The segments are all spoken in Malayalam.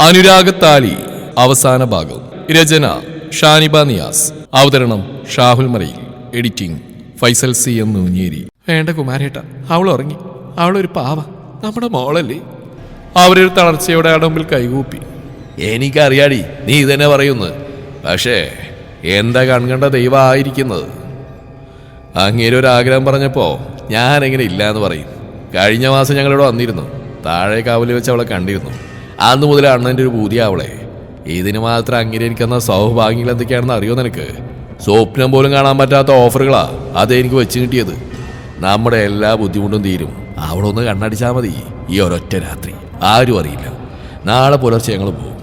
അനുരാഗത്താലി അവസാന ഭാഗം. രചന ഷാനിബ നിയാസ്. അവതരണം Shahul മറയിൽ. Editing Faisal C M Noonjeri. വേണ്ട കുമാരേട്ട അവൾ ഉറങ്ങി. അവളൊരു പാവ. നമ്മുടെ മോളല്ലേ? അവരൊരു തളർച്ചയോടെ അടമ്പിൽ മുമ്പിൽ കൈകൂപ്പി. എനിക്കറിയാടി നീ ഇതന്നെ പറയുന്നു പക്ഷേ എന്താ കൺകണ്ട ദൈവമായിരിക്കുന്നത് അങ്ങേര് ഒരു ആഗ്രഹം പറഞ്ഞപ്പോ ഞാനെങ്ങനെ ഇല്ല എന്ന് പറയും. കഴിഞ്ഞ മാസം ഞങ്ങളിവിടെ വന്നിരുന്നു. താഴെ കാവലി വെച്ച് അവളെ കണ്ടിരുന്നു. അന്ന് മുതൽ അണ്ണന്റെ ഒരു പൂതിയ അവളെ ഇതിന് മാത്രം അങ്ങേര് എനിക്കെന്ന സൗഭാഗ്യങ്ങൾ എന്തൊക്കെയാണെന്ന് അറിയോ നിനക്ക്? സ്വപ്നം പോലും കാണാൻ പറ്റാത്ത ഓഫറുകളാ അത് എനിക്ക് വെച്ച് കിട്ടിയത്. നമ്മുടെ എല്ലാ ബുദ്ധിമുട്ടും തീരും. അവളൊന്ന് കണ്ണടിച്ചാൽ മതി. ഈ ഒരൊറ്റ രാത്രി. ആരും അറിയില്ല. നാളെ പുലർച്ചെ ഞങ്ങൾ പോകും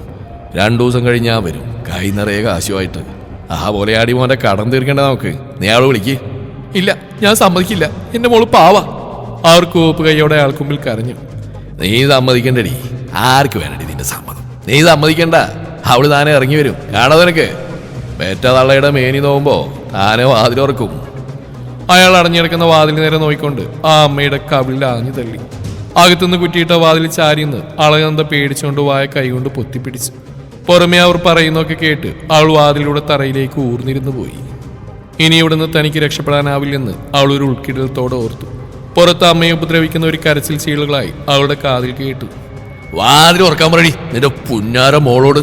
രണ്ടു ദിവസം കഴിഞ്ഞാൽ വരും. കൈ നിറയെ കാശുമായിട്ട്. ആ പോലെ ആടി മോന്റെ കടം തീർക്കേണ്ട നമുക്ക്. നീ അവളെ വിളിക്ക്. ഇല്ല ഞാൻ സമ്മതിക്കില്ല. എന്റെ മോൾ പാവാ. ആർക്കും കോപ്പ് കൈയോടെ ആൾക്കുമ്പിൽ കരഞ്ഞു. നീ സമ്മതിക്കണ്ടടി. ആർക്ക് വേണ്ടി നിന്റെ സമ്മതം? നീ സമ്മതിക്കണ്ട. അവൾ താനെ ഇറങ്ങി വരും. കാണാ നിനക്ക്? പേറ്റ തള്ളയുടെ മേനി നോവുമ്പോ താനെ വാതിലുറക്കും അയാൾ അടഞ്ഞിടക്കുന്ന വാതിൽ നേരെ നോയിക്കൊണ്ട് ആ അമ്മയുടെ കവിളിൽ ആഞ്ഞു തള്ളി. അകത്തുനിന്ന് കുറ്റിയിട്ട വാതിൽ ചാരിന്ന് അളകന്ത പേടിച്ചുകൊണ്ട് വായ കൈകൊണ്ട് പൊത്തിപ്പിടിച്ചു. പുറമെ അവർ പറയുന്നൊക്കെ കേട്ട് അവൾ വാതിലൂടെ തറയിലേക്ക് ഊർന്നിരുന്നു പോയി. ഇനി ഇവിടുന്ന് തനിക്ക് രക്ഷപ്പെടാനാവില്ലെന്ന് അവൾ ഒരു ഉൾക്കിടലത്തോടെ ഓർത്തു. പുറത്ത് അമ്മയെ ഉപദ്രവിക്കുന്ന ഒരു കരച്ചിൽ ചീളുകളായി അവളുടെ കാതിൽ കേട്ടു. വാതിൽ ഉറക്കാൻ പറയടി. നിന്റെ പുന്നാര മോളോട്.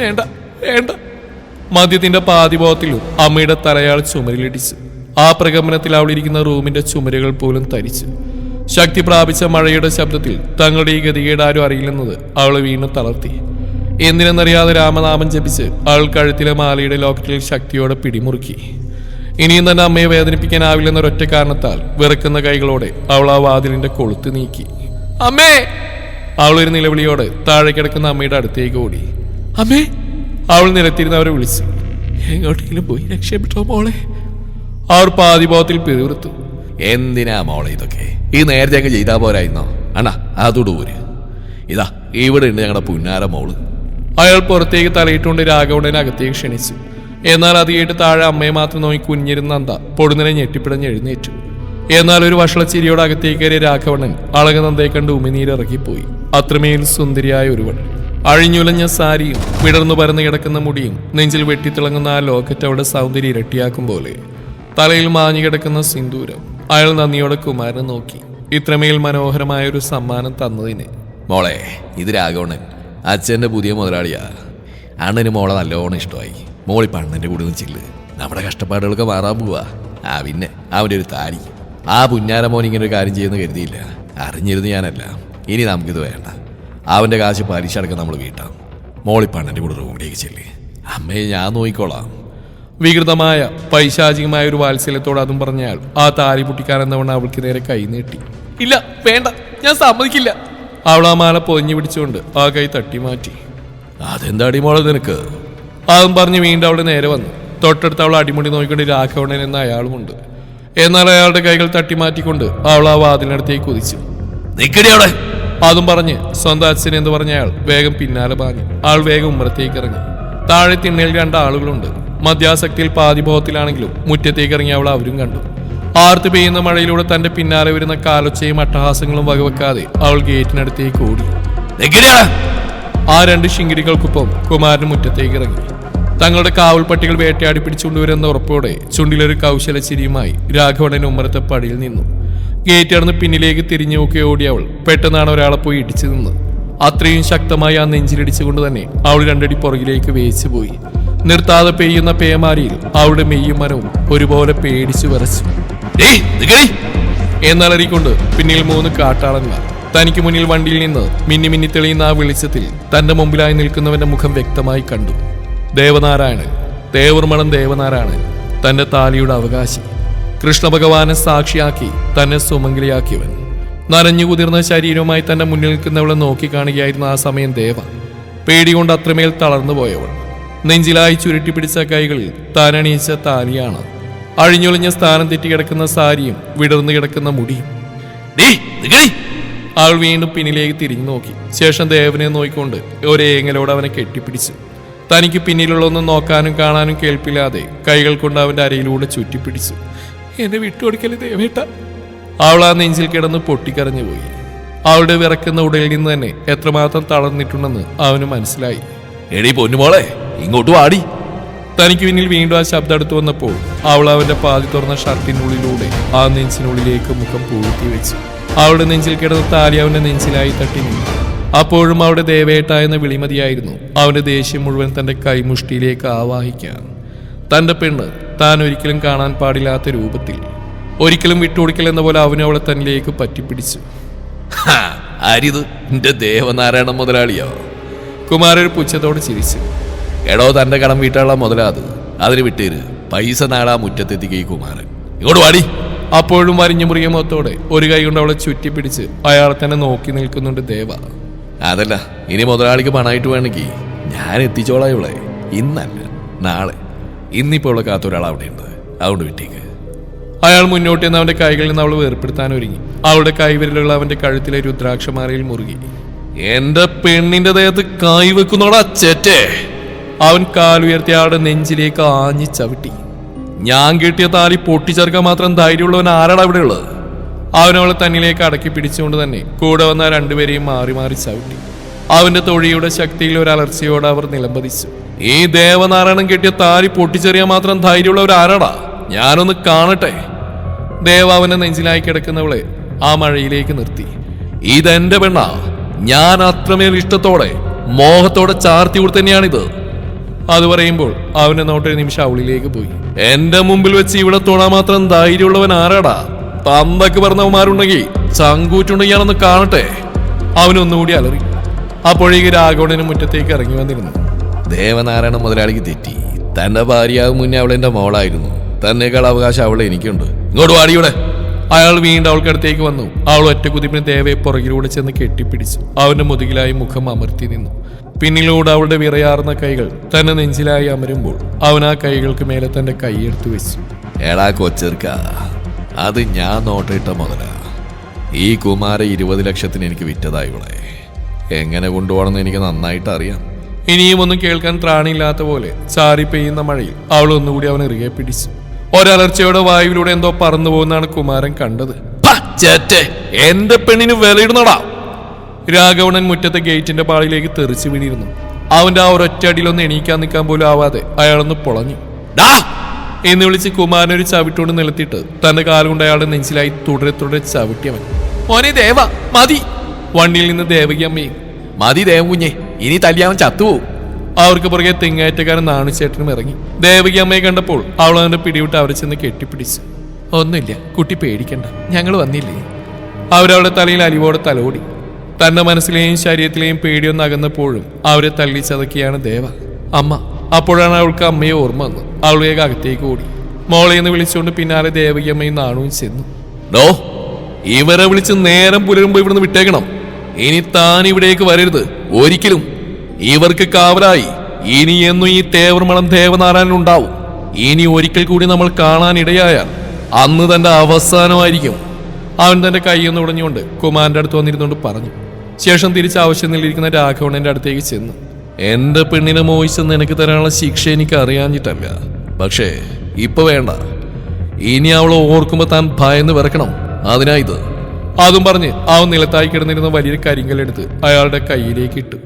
വേണ്ട വേണ്ട. മദ്യത്തിന്റെ പാതിബോധത്തിലും അമ്മയുടെ തലയാൾ ചുമരിലിടിച്ചു. ആ പ്രകമ്പനത്തിൽ അവൾ ഇരിക്കുന്ന റൂമിന്റെ ചുമരുകൾ പോലും തരിച്ചു. ശക്തി പ്രാപിച്ച മഴയുടെ ശബ്ദത്തിൽ തങ്ങളുടെ ഈ ഗതികേട് ആരും അറിയില്ലെന്നത് അവൾ വീണ്ടും തളർത്തി. എന്തിനെന്നറിയാതെ രാമനാമം ജപിച്ച് അവൾ കഴുത്തിലെ മാലയുടെ ലോക്കറ്റിൽ ശക്തിയോടെ പിടിമുറുക്കി. ഇനിയും തന്നെ അമ്മയെ വേദനിപ്പിക്കാനാവില്ലെന്നൊരൊറ്റ കാരണത്താൽ വിറക്കുന്ന കൈകളോടെ അവൾ ആ വാതിലിന്റെ കൊളുത്ത് നീക്കി. അമ്മേ! അവൾ ഒരു നിലവിളിയോടെ താഴെ കിടക്കുന്ന അമ്മയുടെ അടുത്തേക്ക് ഓടി. അമ്മേ! അവൾ നിലത്തിരുന്നവരെ വിളിച്ചു. എങ്ങോട്ടെങ്കിലും പോയി രക്ഷപ്പെട്ടോ മോളെ? അവർ പാതിബോധത്തിൽ പിറുവിറുത്തു എന്തിനാ മോളെ ഇതൊക്കെ? ഈ നേരത്തെ അങ്ങ് ചെയ്താ പോരായിരുന്നോ? അണ്ണാ അതോട് പോര് ഇതാ ഇവിടെ ഉണ്ട് ഞങ്ങളുടെ പുന്നാര മോൾ. അയാൾ പുറത്തേക്ക് തലയിട്ടുകൊണ്ട് രാഘവണ്ണനെ അകത്തേക്ക് ക്ഷണിച്ചു. എന്നാൽ അത് കേട്ട് താഴെ അമ്മയെ മാത്രം നോക്കി കുഞ്ഞിരുന്ന അന്ത പൊടുന്നനെ ഞെട്ടിപ്പിടഞ്ഞ് എഴുന്നേറ്റു. എന്നാൽ ഒരു വഷളച്ചിരിയോട് അകത്തേക്കേറിയ രാഘവണ്ണൻ അളകനന്ദയെ കണ്ട് ഉമിനീരിറക്കിപ്പോയി അത്രമേൽ സുന്ദരിയായ ഒരുവൾ. അഴിഞ്ഞുലഞ്ഞ സാരിയും വിടർന്നു പരന്നു കിടക്കുന്ന മുടിയും നെഞ്ചിൽ വെട്ടിത്തിളങ്ങുന്ന ആ ലോക്കറ്റ് അവിടെ സൗന്ദര്യം ഇരട്ടിയാക്കും പോലെ. തലയിൽ മാഞ്ഞു കിടക്കുന്ന സിന്ദൂരം അയാൾ നന്ദിയോടെ കുമാരനെ നോക്കി. ഇത്രമേൽ മനോഹരമായ ഒരു സമ്മാനം തന്നതിന്. മോളെ ഇത് രാഘവണ്ണൻ. അച്ഛന്റെ പുതിയ മുതലാളിയാ. അണ്ണന് മോളെ നല്ലോണം ഇഷ്ടമായി. മോളിപ്പോൾ അണ്ണന്റെ കൂടെ ചില്ല് നമ്മുടെ കഷ്ടപ്പാടുകളൊക്കെ മാറാൻ പോവാ. ആ പിന്നെ അവന്റെ ഒരു താരി ആ പുന്നാര മോൻ ഇങ്ങനെ ഒരു കാര്യം ചെയ്യുന്ന കരുതിയില്ല. അറിഞ്ഞിരുന്നു ഞാനല്ല. ഇനി നമുക്കിത് വേണ്ട. അവന്റെ കാശ് പലിശ അടക്കം നമ്മൾ വീട്ടാം. മോളിപ്പ അണ്ണന്റെ കൂടെ റൂമിലേക്ക് ചെല്ലി. അമ്മയെ ഞാൻ നോക്കിക്കോളാം. വികൃതമായ പൈശാചികമായ ഒരു വാത്സല്യത്തോട് അതും പറഞ്ഞയാൾ ആ താരി പൊട്ടിക്കാനെന്നവണ്ണം അവൾക്ക് നേരെ കൈ നീട്ടി. ഇല്ല വേണ്ട ഞാൻ സമ്മതിക്കില്ല. അവൾ ആ മാല പൊതിഞ്ഞു പിടിച്ചുകൊണ്ട് ആ കൈ തട്ടി മാറ്റി. അതെന്താടി മോളെ നിനക്ക്? അതും പറഞ്ഞ് വീണ്ടും അവളുടെ നേരെ വന്നു. തൊട്ടടുത്ത് അവൾ അടിമുടി നോക്കിക്കൊണ്ട് രാഘവണൻ എന്ന അയാളുമുണ്ട്. എന്നാൽ അയാളുടെ കൈകൾ തട്ടി മാറ്റിക്കൊണ്ട് അവൾ ആ വാതിലിനടുത്തേക്ക് കുതിച്ചു. നിക്കടി അവിടെ. അതും പറഞ്ഞ് സ്വന്തം അച്ഛൻ എന്ന് പറഞ്ഞ അയാൾ വേഗം പിന്നാലെ പാഞ്ഞു. ആൾ വേഗം ഉമ്മറത്തേക്ക് ഇറങ്ങി. താഴെ തിണ്ണയിൽ രണ്ട് ആളുകളുണ്ട്. മദ്യാസക്തിയിൽ പാതിബോധത്തിലാണെങ്കിലും മുറ്റത്തേക്ക് ഇറങ്ങി അവൾ അവരും കണ്ടു. ആർത്ത് പെയ്യുന്ന മഴയിലൂടെ തന്റെ പിന്നാലെ വരുന്ന കാലൊച്ചയും അട്ടഹാസങ്ങളും വകവെക്കാതെ അവൾ ഗേറ്റിനടുത്തേക്ക് ഓടി. ആ രണ്ട് ശിങ്കിരികൾക്കൊപ്പം കുമാരൻ മുറ്റത്തേക്ക് ഇറങ്ങി. തങ്ങളുടെ കാവൽ പട്ടികൾ വേട്ടയാടി പിടിച്ചുകൊണ്ടുവരുന്ന ഉറപ്പോടെ ചുണ്ടിലൊരു കൗശല ചിരിയുമായി രാഘവണൻ ഉമ്മറത്തെ പടിയിൽ നിന്നു. ഗേറ്റ് അടന്ന് പിന്നിലേക്ക് തിരിഞ്ഞു നോക്കി ഓടി അവൾ പെട്ടെന്നാണ് ഒരാളെ പോയി ഇടിച്ചു നിന്ന് അത്രയും ശക്തമായി ആ നെഞ്ചിലിടിച്ചുകൊണ്ട് തന്നെ അവൾ രണ്ടടി പുറകിലേക്ക് വേച്ചു പോയി. നിർത്താതെ പെയ്യുന്ന പേമാരിയിൽ അവളുടെ മെയ്യും മരവും ഒരുപോലെ പേടിച്ചു വരച്ചു എന്നലറിക്കൊണ്ട് പിന്നിൽ മൂന്ന് കാട്ടാളന്മാർ. തനിക്ക് മുന്നിൽ വണ്ടിയിൽ നിന്ന് മിന്നി മിന്നി തെളിയുന്ന ആ വെളിച്ചത്തിൽ തന്റെ മുമ്പിലായി നിൽക്കുന്നവന്റെ മുഖം വ്യക്തമായി കണ്ടു. ദേവനാരായണൻ ദേവർമണൻ ദേവനാരായണൻ തന്റെ താലിയുടെ അവകാശി. കൃഷ്ണഭഗവാനെ സാക്ഷിയാക്കി തന്നെ സുമംഗലിയാക്കിയവൻ. നനഞ്ഞു കുതിർന്ന ശരീരവുമായി തന്നെ മുന്നിൽ നിൽക്കുന്നവളെ നോക്കിക്കാണുകയായിരുന്നു ആ സമയം ദേവ. പേടികൊണ്ട് അത്രമേൽ തളർന്നു പോയവൾ. നെഞ്ചിലായി ചുരുട്ടി പിടിച്ച കൈകളിൽ താനണീച്ച താനിയാണ്. അഴിഞ്ഞൊളിഞ്ഞ സ്ഥാനം തെറ്റി കിടക്കുന്ന സാരിയും വിടർന്നു കിടക്കുന്ന മുടിയും. ആൾ വീണ്ടും പിന്നിലേക്ക് തിരിഞ്ഞു നോക്കി. ശേഷം ദേവനെ നോക്കിക്കൊണ്ട് ഒരേങ്ങലോട് അവനെ കെട്ടിപ്പിടിച്ചു. തനിക്ക് പിന്നിലുള്ളൊന്നും നോക്കാനും കാണാനും കേൾപ്പില്ലാതെ കൈകൾ കൊണ്ട് അവന്റെ അരയിലൂടെ ചുറ്റിപ്പിടിച്ചു. എന്നെ വിട്ടുകൊടുക്കൽ ദേവേട്ട അവൾ ആ നെഞ്ചിൽ കിടന്ന് പൊട്ടിക്കരഞ്ഞു പോയി. അവളുടെ വിറക്കുന്ന ഉടലിൽ നിന്ന് തന്നെ എത്രമാത്രം തളർന്നിട്ടുണ്ടെന്ന് അവന് മനസ്സിലായി. എടി പൊന്നുമോളെ ഇങ്ങോട്ട് വാടി. തനിക്ക് പിന്നിൽ വീണ്ടും ആ ശബ്ദം അടുത്ത് വന്നപ്പോൾ അവൾ അവന്റെ പാതി തുറന്ന ഷർട്ടിനുള്ളിലൂടെ ആ നെഞ്ചിനുള്ളിലേക്ക് മുഖം പൂഴ്ത്തി വെച്ചു. അവളുടെ നെഞ്ചിൽ കിടന്ന താലി അവന്റെ നെഞ്ചിലായി തട്ടി നിന്നു. അപ്പോഴും അവിടെ ദേവേട്ട എന്ന വിളിമതിയായിരുന്നു അവന്റെ ദേഷ്യം മുഴുവൻ തന്റെ കൈമുഷ്ടിയിലേക്ക് ആവാഹിക്കാൻ. തന്റെ പെണ്ണ് താൻ ഒരിക്കലും കാണാൻ പാടില്ലാത്ത രൂപത്തിൽ ഒരിക്കലും വിട്ടുകൊടുക്കൽ എന്ന പോലെ അവനെ അവളെ തന്നിലേക്ക് പറ്റിപ്പിടിച്ചു. അരിത് എന്റെ ദേവനാരായണ മുതലാളിയോ? കുമാരൻ പുച്ഛത്തോട് ചിരിച്ചു. എടോ തന്റെ കടം വീട്ടാള മുതലാത് അതിന് വിട്ടേര് പൈസ നാടാ മുറ്റത്തെത്തിക്കുക കുമാരൻ. ഇങ്ങോട്ട് വാടി. അപ്പോഴും വരിഞ്ഞു മുറിയ മുഖത്തോടെ ഒരു കൈ കൊണ്ട് അവളെ ചുറ്റിപ്പിടിച്ച് അയാൾ തന്നെ നോക്കി നിൽക്കുന്നുണ്ട് ദേവ. അതല്ല ഇനി മുതലാളിക്ക് പണമായിട്ട് വേണമെങ്കിൽ ഞാൻ എത്തിച്ചോളാം ഇവളെ. ഇന്നല്ല നാളെ. ഇന്നിപ്പോൾ ഉള്ള കാത്ത അവിടെ ഉണ്ട്. അതുകൊണ്ട് വിട്ടേക്ക്. അയാൾ മുന്നോട്ട് നിന്ന് അവന്റെ കൈകളിൽ നിന്ന് അവൾ വേർപ്പെടുത്താൻ ഒരുങ്ങി. അവളുടെ കൈവിരലുകൾ അവന്റെ കഴുത്തിലെ രുദ്രാക്ഷമാലയിൽ മുറുകി. എന്റെ പെണ്ണിന്റെ ദേഹത്ത് കൈ വെക്കുന്നോടാ ചേറ്റേ അവൻ കാലുയർത്തി ആടെ നെഞ്ചിലേക്ക് ആഞ്ഞി ചവിട്ടി. ഞാൻ കിട്ടിയ താലി പൊട്ടിച്ചേർക്കാൻ മാത്രം ധൈര്യമുള്ളവൻ ആരാടാ ഇവിടെ ഉള്ളത്? അവനവളെ തന്നിലേക്ക് അടക്കി പിടിച്ചുകൊണ്ട് തന്നെ കൂടെ വന്ന രണ്ടുപേരെയും മാറി മാറി ചവിട്ടി. അവന്റെ തൊഴിയുടെ ശക്തിയിൽ അലർച്ചയോടെ അവർ നിലംപതിച്ചു. ഈ ദേവനാരായണൻ കെട്ടിയ താരി പൊട്ടിച്ചെറിയാൻ മാത്രം ധൈര്യമുള്ളവർ ആരാടാ? ഞാനൊന്ന് കാണട്ടെ. ദേവാവിനെ നെഞ്ചിലായി കിടക്കുന്നവളെ ആ മഴയിലേക്ക് നിർത്തി. ഇതെന്റെ പെണ്ണാ. ഞാൻ അത്രമേൽ ഇഷ്ടത്തോടെ മോഹത്തോടെ ചാർത്തി കൊടുത്തന്നെയാണിത്. അത് പറയുമ്പോൾ അവനെ നോട്ടൊരു നിമിഷം അവളിലേക്ക് പോയി. എന്റെ മുമ്പിൽ വെച്ച് ഇവിടെ തൊടാൻ മാത്രം ധൈര്യമുള്ളവൻ ആരാടാ? തന്തക്ക് പറഞ്ഞവന്മാരുണ്ടെങ്കിൽ ചങ്കൂറ്റുണ്ടെങ്കിൽ ഞാനൊന്ന് കാണട്ടെ. അവനൊന്നുകൂടി അലറി. അപ്പോഴേക്ക് രാഘവണിന് മുറ്റത്തേക്ക് ഇറങ്ങി വന്നിരുന്നു. ദേവനാരായണ മുതലാളിക്ക് തെറ്റി. തന്റെ ഭാര്യയാകും മുന്നേ അവൾ എന്റെ മോളായിരുന്നു. തന്നേക്കാൾ അവകാശം അവളെ എനിക്കുണ്ട്. ഇങ്ങോട്ട് വാടിയുടെ അയാൾ വീണ്ടും അവൾക്കടുത്തേക്ക് വന്നു. അവൾ ഒറ്റ കുതിപ്പിന് ദേവയെ പുറകിലൂടെ ചെന്ന് കെട്ടിപ്പിടിച്ചു. അവന്റെ മുതുകിലായി മുഖം അമർത്തി നിന്നു. പിന്നിലൂടെ അവളുടെ വിറയാർന്ന കൈകൾ തന്നെ നെഞ്ചിലായി അമരുമ്പോൾ അവൻ ആ കൈകൾക്ക് മേലെ തന്റെ കൈയെടുത്ത് വെച്ചു. എടാ കൊച്ചെറുക്ക അത് ഞാൻ നോട്ടിട്ട മുതലാ ഈ കുമാര ഇരുപത് ലക്ഷത്തിന് എനിക്ക് വിറ്റതായി ഇവിടെ എങ്ങനെ കൊണ്ടുപോകണമെന്ന് എനിക്ക് നന്നായിട്ട് അറിയാം. ഇനിയും ഒന്നും കേൾക്കാൻ ത്രാണിയില്ലാത്ത പോലെ ചാറി പെയ്യുന്ന മഴയിൽ അവൾ ഒന്നുകൂടി അവൻ ഇറുകെ പിടിച്ചു. ഒരലർച്ചയുടെ വായുവിലൂടെ എന്തോ പറന്നു പോകുന്നതാണ് കുമാരൻ കണ്ടത്. "പ, ചേറ്റെ, എന്റെ പെണ്ണിന് വിലയിടുന്നടാ? രാഘവണൻ മുറ്റത്തെ ഗേറ്റിന്റെ പാളിയിലേക്ക് തെറിച്ചു വീണിരുന്നു. അവന്റെ ആ ഒരൊറ്റ അടിയിലൊന്ന് എണീക്കാൻ നിൽക്കാൻ പോലും ആവാതെ അയാളൊന്ന് പൊളഞ്ഞു! എന്ന് വിളിച്ച് കുമാരൻ ഒരു ചവിട്ടുകൊണ്ട് നിലത്തിട്ട് തന്റെ കാലുകൊണ്ട് അയാളുടെ നെഞ്ചിലായി തുടരെ തുടരെ ചവിട്ടിയവൻ. മോനെ ദേവ മതി. വണ്ടിയിൽ നിന്ന് ദേവകി അമ്മയും മതി ദേവകുഞ്ഞെ ഇനി തല്ലിയാവൻ ചത്തുപോകും അവർക്ക് പുറകെ തെങ്ങേറ്റക്കാരൻ നാണുചേട്ടനും ഇറങ്ങി. ദേവകി അമ്മയെ കണ്ടപ്പോൾ അവൾ അവന്റെ പിടിവിട്ട് അവരെ ചെന്ന് കെട്ടിപ്പിടിച്ചു. ഒന്നുമില്ല കുട്ടി പേടിക്കണ്ട. ഞങ്ങൾ വന്നില്ലേ? അവരവളുടെ തലയിൽ അലിവോടെ തലോടി. തന്റെ മനസ്സിലെയും ശരീരത്തിലെയും പേടിയൊന്ന് അകന്നപ്പോഴും അവരെ തള്ളി ചതക്കിയാണ് ദേവ. അമ്മ അപ്പോഴാണ് അവൾക്ക് അമ്മയെ ഓർമ്മ വന്നത്. അവളുടെ അകത്തേക്ക് ഓടി. മോളെ എന്ന് വിളിച്ചുകൊണ്ട് പിന്നാലെ ദേവകി അമ്മയും നാണുവും ചെന്നു. ഡോ ഇവരെ വിളിച്ച് നേരം പുലരുമ്പോ ഇവിടുന്ന് വിട്ടേക്കണം. ഇനി താൻ ഇവിടേക്ക് വരരുത്. ഒരിക്കലും. ഇവർക്ക് കാവലായി. ഇനി എന്നും ഈ തേവർമണം ദേവനാരായണൻ ഉണ്ടാവും. ഇനി ഒരിക്കൽ കൂടി നമ്മൾ കാണാൻ ഇടയായാൽ അന്ന് തന്റെ അവസാനമായിരിക്കും. അവൻ തന്റെ കൈയൊന്ന് ഉടഞ്ഞുകൊണ്ട് കുമാരന്റെ അടുത്ത് വന്നിരുന്നുകൊണ്ട് പറഞ്ഞു. ശേഷം തിരിച്ച് ആവശ്യം ആവശ്യത്തിലിരിക്കുന്ന രാഘവണന്റെ അടുത്തേക്ക് ചെന്നു. എന്റെ പെണ്ണിനെ മോഹിച്ചെന്ന് എനിക്ക് തരാനുള്ള ശിക്ഷ എനിക്ക് അറിയാഞ്ഞിട്ടല്ല. പക്ഷേ ഇപ്പൊ വേണ്ട. ഇനി അവളെ ഓർക്കുമ്പോ താൻ ഭയന്ന് വിറക്കണം. അതിനാ ഇത്. അതും പറഞ്ഞ് ആ നിലത്തായി കിടന്നിരുന്ന വലിയൊരു കരിങ്കലെടുത്ത് അയാളുടെ കയ്യിലേക്ക് ഇട്ടു.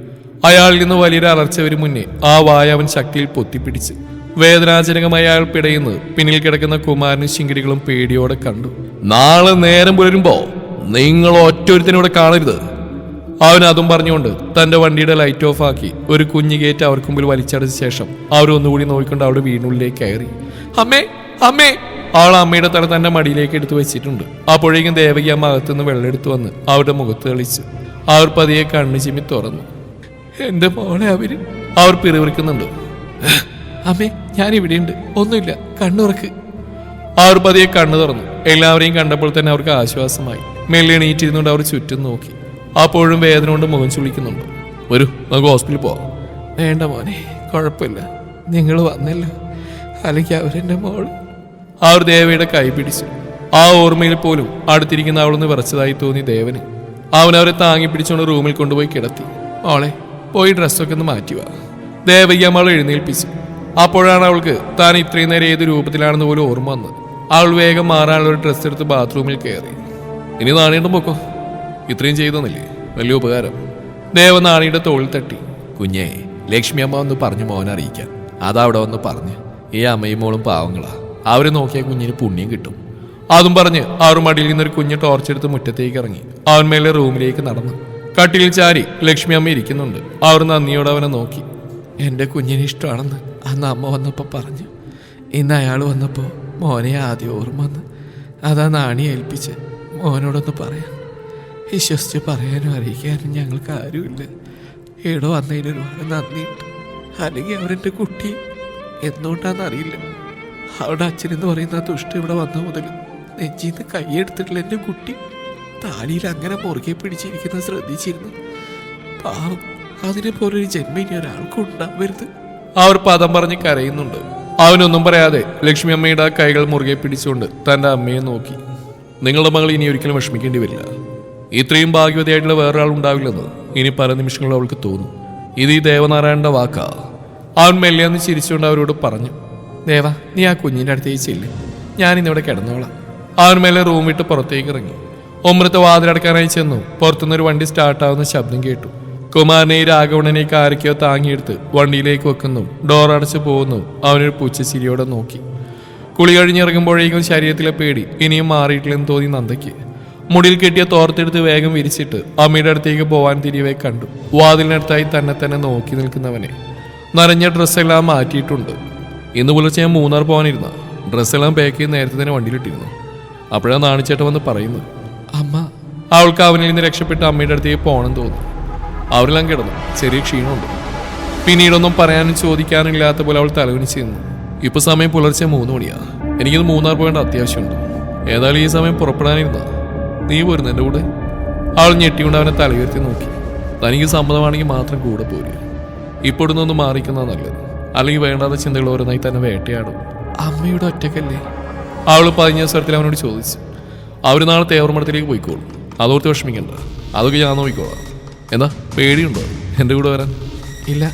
അയാളിൽ നിന്ന് വലിയൊരു അലർച്ച വരും മുന്നേ ആ വായ അവൻ ശക്തിയിൽ പൊത്തിപ്പിടിച്ച്. വേദനാജനകമായി അയാൾ പിടയുന്നത് പിന്നിൽ കിടക്കുന്ന കുമാരനും ശിങ്കിടികളും പേടിയോടെ കണ്ടു. നാളെ നേരം പുലരുമ്പോ നിങ്ങൾ ഒറ്റൊരുത്തിനൂടെ കാണരുത്. അവൻ അതും പറഞ്ഞുകൊണ്ട് തന്റെ വണ്ടിയുടെ ലൈറ്റ് ഓഫ് ആക്കി ഒരു കുഞ്ഞു ഗേറ്റ് അവർക്ക് മുമ്പിൽ വലിച്ചടച്ച ശേഷം അവരൊന്നുകൂടി നോക്കിക്കൊണ്ട് അവിടെ വീടിനുള്ളിലേക്ക് കയറി. അമ്മേ അമ്മേ അവൾ അമ്മയുടെ തല തന്റെ മടിയിലേക്ക് എടുത്തു വെച്ചിട്ടുണ്ട്. അപ്പോഴേക്കും ദേവകി അമ്മ അകത്തുനിന്ന് വെള്ളം എടുത്തു വന്ന് അവരുടെ മുഖത്ത് കളിച്ചു അവർ പതിയെ കണ്ണു ചിമ്മി തുറന്നു. എന്റെ മോളെ അവർ അവർ പിറിവിറിക്കുന്നുണ്ട് അമ്മേ ഞാൻ ഇവിടെയുണ്ട് ഒന്നുമില്ല കണ്ണുറക്ക് അവർ പതിയെ കണ്ണു തുറന്നു. എല്ലാവരെയും കണ്ടപ്പോൾ തന്നെ അവർക്ക് ആശ്വാസമായി. മെല്ലെ എണീറ്റിരുന്നുകൊണ്ട് അവർ ചുറ്റും നോക്കി. അപ്പോഴും വേദന കൊണ്ട് മുഖം ചുളിക്കുന്നുണ്ട്. വരൂ നമുക്ക് ഹോസ്പിറ്റലിൽ പോവാം. വേണ്ട മോനെ കുഴപ്പമില്ല. നിങ്ങൾ വന്നല്ലോ. അല്ലെങ്കിൽ അവരെന്റെ മോൾ അവർ ദേവയുടെ കൈ പിടിച്ചു ആ ഓർമ്മയിൽ പോലും അടുത്തിരിക്കുന്ന അവളൊന്ന് വിറച്ചതായി തോന്നി ദേവന്. അവൻ അവരെ താങ്ങി പിടിച്ചുകൊണ്ട് റൂമിൽ കൊണ്ടുപോയി കിടത്തി. അവളെ പോയി ഡ്രസ്സൊക്കെ ഒന്ന് വാ. ദേവയ്യ അവൾ എഴുന്നേൽപ്പിച്ചു. അപ്പോഴാണ് അവൾക്ക് താൻ ഇത്രയും നേരം ഏത് രൂപത്തിലാണെന്ന് പോലും ഓർമ്മ വന്നത്. അവൾ വേഗം മാറാനുള്ള ഒരു ഡ്രസ്സ് എടുത്ത് ബാത്റൂമിൽ കയറി. ഇനി നാണിയിട്ടും പൊക്കോ? ഇത്രയും ചെയ്തെന്നില്ലേ വലിയ ഉപകാരം. ദേവ നാണിയുടെ തോളിൽ തട്ടി. കുഞ്ഞേ ലക്ഷ്മി അമ്മ ഒന്ന് പറഞ്ഞു മോനെ അറിയിക്കാൻ. അതവിടെ വന്ന് പറഞ്ഞ്. ഈ അമ്മയും മോളും പാവങ്ങളാ. അവരെ നോക്കിയ കുഞ്ഞിന് പുണ്യം കിട്ടും. അതും പറഞ്ഞ് ആറുമടിയിൽ മടിയിൽ നിന്നൊരു കുഞ്ഞ് ടോർച്ചെടുത്ത് മുറ്റത്തേക്ക് ഇറങ്ങി. അവൻ മേലെ റൂമിലേക്ക് നടന്നു. കട്ടിലിൽ ചാരി ലക്ഷ്മി അമ്മ ഇരിക്കുന്നുണ്ട്. അവർ നന്ദിയോടെ അവനെ നോക്കി. എന്റെ കുഞ്ഞിന് ഇഷ്ടമാണെന്ന് അന്ന് അമ്മ വന്നപ്പോൾ പറഞ്ഞു. ഇന്ന് അയാൾ വന്നപ്പോൾ മോനെ ആദ്യം ഓർമ്മ വന്ന്. അതാ നാണി ഏൽപ്പിച്ച് മോനോടൊന്ന് പറയാം വിശ്വസിച്ച് പറയാനും അറിയിക്കാനും ഞങ്ങൾക്ക് ആരുമില്ല. ഇവിടെ വന്നതിന് ഒരുപാട് നന്ദിയുണ്ട്. അല്ലെങ്കിൽ അവരെന്റെ കുട്ടി. എന്തുകൊണ്ടാണെന്നറിയില്ല അവളുടെ അച്ഛനെന്ന് പറയുന്ന ആ ദുഷ്ട ഇവിടെ വന്ന മുതൽ നെഞ്ചിന്ന് കൈയെടുത്തിട്ടുള്ള എന്റെ കുട്ടി താലിയിൽ അങ്ങനെ മുറുകെ പിടിച്ചിരിക്കുന്നത് ശ്രദ്ധിച്ചിരുന്നു. പാവം അതിനെ ഒരു ജന്മ ഇനി ഒരാൾക്കും ഉണ്ടാവരുത്. അവർ പദം പറഞ്ഞ് കരയുന്നുണ്ട്. അവനൊന്നും പറയാതെ ലക്ഷ്മി അമ്മയുടെ കൈകൾ മുറുകെ പിടിച്ചുകൊണ്ട് തന്റെ അമ്മയെ നോക്കി. നിങ്ങളുടെ മകൾ ഇനി ഒരിക്കലും വിഷമിക്കേണ്ടി വരില്ല. ഇത്രയും ഭാഗ്യവതിയായിട്ടുള്ള വേറൊരാൾ ഉണ്ടാവില്ലെന്ന് ഇനി പല നിമിഷങ്ങളും അവൾക്ക് തോന്നും. ഇത് ഈ ദേവനാരായണന്റെ വാക്കാ. അവൻ മെല്ലിയാന്ന് ചിരിച്ചുകൊണ്ട് അവരോട് പറഞ്ഞു. ദേവ നീ ആ കുഞ്ഞിന്റെ അടുത്തേക്ക് ചെല്ല്. ഞാനിന്നിവിടെ കിടന്നോളാം. അവൻ മേലെ റൂം വിട്ട് പുറത്തേക്ക് ഇറങ്ങി. ഒമ്രത്തെ വാതിലടക്കാനായി ചെന്നു. പുറത്തുനിന്നൊരു വണ്ടി സ്റ്റാർട്ടാവുന്ന ശബ്ദം കേട്ടു. കുമാരനെ രാഘവണനെ ആരൊക്കെയോ താങ്ങിയെടുത്ത് വണ്ടിയിലേക്ക് വെക്കുന്നു. ഡോർ അടച്ചു പോകുന്നു. അവനൊരു പുച്ഛച്ചിരിയോടെ നോക്കി. കുളി കഴിഞ്ഞിറങ്ങുമ്പോഴേക്കും ശരീരത്തിലെ പേടി ഇനിയും മാറിയിട്ടില്ലെന്ന് തോന്നി നന്ദയ്ക്ക്. മുടിയിൽ കെട്ടിയ തോർത്തെടുത്ത് വേഗം വിരിച്ചിട്ട് അമ്മയുടെ അടുത്തേക്ക് പോവാൻ തിരികെ കണ്ടു. വാതിലിനടുത്തായി തന്നെ തന്നെ നോക്കി നിൽക്കുന്നവനെ. നനഞ്ഞ ഡ്രസ്സെല്ലാം മാറ്റിയിട്ടുണ്ട്. ഇന്ന് പുലർച്ചെ ഞാൻ മൂന്നാർ പോകാനിരുന്ന. ഡ്രസ്സെല്ലാം പാക്ക് ചെയ്ത് നേരത്തെ തന്നെ വണ്ടിയിലിട്ടിരുന്നു. അപ്പോഴാണ് നാണിച്ചേട്ടൻ വന്ന് പറയുന്നത് അമ്മ അവൾക്ക് അവനിൽ നിന്ന് രക്ഷപ്പെട്ട് അമ്മയുടെ അടുത്തേക്ക് പോകണം തോന്നി അവരെല്ലാം കിടന്നു. ചെറിയ ക്ഷീണമുണ്ട്. പിന്നീടൊന്നും പറയാനും ചോദിക്കാനും ഇല്ലാത്ത പോലെ അവൾ തലകുനിച്ച് നിന്നു. ഇപ്പൊ സമയം പുലർച്ചെ മൂന്ന് മണിയാ. എനിക്കിത് മൂന്നാർ പോകേണ്ട അത്യാവശ്യമുണ്ട്. ഏതായാലും ഈ സമയം പുറപ്പെടാനിരുന്ന. നീ പോരുന്നു എന്റെ കൂടെ? അവൾ ഞെട്ടിക്കൊണ്ട് അവനെ തലയുയർത്തി നോക്കി. തനിക്ക് സമ്മതമാണെങ്കിൽ മാത്രം കൂടെ പോരുക ഇപ്പോൾ ഇവിടുന്ന് മാറിക്കുന്നതാണ് നല്ലത്. അല്ലെങ്കിൽ വേണ്ടാത്ത ചിന്തകൾ ഓരോന്നായി തന്നെ വേട്ടയാടും. അമ്മയുടെ ഒറ്റക്കല്ലേ? അവൾ പതിഞ്ഞ സ്വരത്തിൽ അവനോട് ചോദിച്ചു. അവർ നാളെ തേവർമഠത്തിലേക്ക് പോയിക്കോളും. അതോർത്ത് വിഷമിക്കണ്ട. അതൊക്കെ ഞാൻ നോക്കിക്കോളാം. എന്താ പേടിയുണ്ടോ? എന്റെ കൂടെ വരാൻ? ഇല്ല.